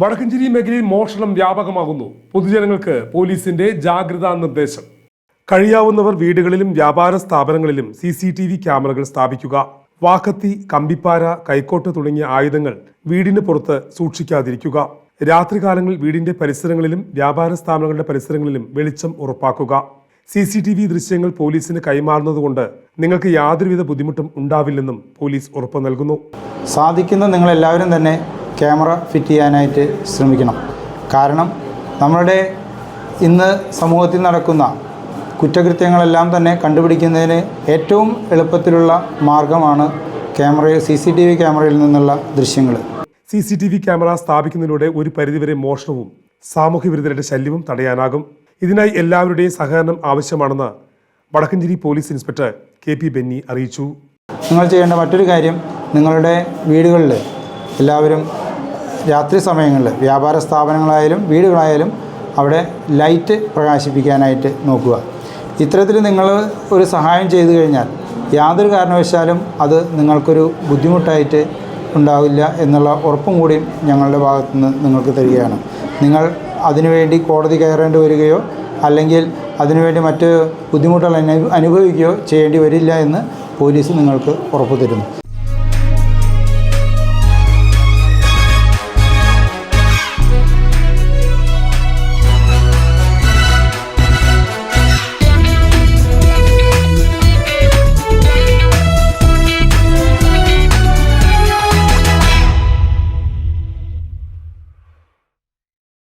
വടക്കഞ്ചേരി മേഖലയിൽ മോഷണം വ്യാപകമാകുന്നു. പൊതുജനങ്ങൾക്ക് പോലീസിന്റെ ജാഗ്രതാ നിർദ്ദേശം. കഴിയാവുന്നവർ വീടുകളിലും വ്യാപാര സ്ഥാപനങ്ങളിലും സി സി ടി വി ക്യാമറകൾ സ്ഥാപിക്കുക. വാക്കത്തി കമ്പിപ്പാര കൈക്കോട്ട് തുടങ്ങിയ ആയുധങ്ങൾ വീടിന് പുറത്ത് സൂക്ഷിക്കാതിരിക്കുക. രാത്രികാലങ്ങളിൽ വീടിന്റെ പരിസരങ്ങളിലും വ്യാപാര സ്ഥാപനങ്ങളുടെ പരിസരങ്ങളിലും വെളിച്ചം ഉറപ്പാക്കുക. സി സി ടി വി ദൃശ്യങ്ങൾ പോലീസിന് കൈമാറുന്നതുകൊണ്ട് നിങ്ങൾക്ക് യാതൊരുവിധ ബുദ്ധിമുട്ടും ഉണ്ടാവില്ലെന്നും പോലീസ് ഉറപ്പു നൽകുന്നു. സാധിക്കുന്ന നിങ്ങളെല്ലാവരും തന്നെ ക്യാമറ ഫിറ്റ് ചെയ്യാനായിട്ട് ശ്രമിക്കണം. കാരണം നമ്മളുടെ ഇന്ന് സമൂഹത്തിൽ നടക്കുന്ന കുറ്റകൃത്യങ്ങളെല്ലാം തന്നെ കണ്ടുപിടിക്കുന്നതിന് ഏറ്റവും എളുപ്പത്തിലുള്ള മാർഗമാണ് ക്യാമറയിൽ സി സി ടി വി ക്യാമറയിൽ നിന്നുള്ള ദൃശ്യങ്ങൾ. C C T V camera സ്ഥാപിക്കുന്നതിലൂടെ ഒരു പരിധിവരെ മോഷണവും സാമൂഹ്യ വിരുദ്ധരുടെ ശല്യവും തടയാനാകും. ഇതിനായി എല്ലാവരുടെയും സഹകരണം ആവശ്യമാണെന്ന് Vadakkencherry police inspector K P Benny അറിയിച്ചു. നിങ്ങൾ ചെയ്യേണ്ട മറ്റൊരു കാര്യം നിങ്ങളുടെ വീടുകളിൽ എല്ലാവരും രാത്രി സമയങ്ങളിൽ വ്യാപാര സ്ഥാപനങ്ങളായാലും വീടുകളായാലും അവിടെ ലൈറ്റ് പ്രകാശിപ്പിക്കാനായിട്ട് നോക്കുക. ഇത്തരത്തിൽ നിങ്ങൾ ഒരു സഹായം ചെയ്തു കഴിഞ്ഞാൽ യാതൊരു കാരണവശാലും അത് നിങ്ങൾക്കൊരു ബുദ്ധിമുട്ടായിട്ട് ഉണ്ടാവില്ല എന്നുള്ള ഉറപ്പും കൂടിയും ഞങ്ങളുടെ ഭാഗത്തുനിന്ന് നിങ്ങൾക്ക് തരികയാണ്. നിങ്ങൾ അതിനുവേണ്ടി കോടതി കയറേണ്ടി വരികയോ അല്ലെങ്കിൽ അതിനുവേണ്ടി മറ്റ് ബുദ്ധിമുട്ടുകൾ അനു- അനുഭവിക്കുകയോ ചെയ്യേണ്ടി വരില്ല എന്ന് പോലീസ് നിങ്ങൾക്ക് ഉറപ്പ് തരുന്നു.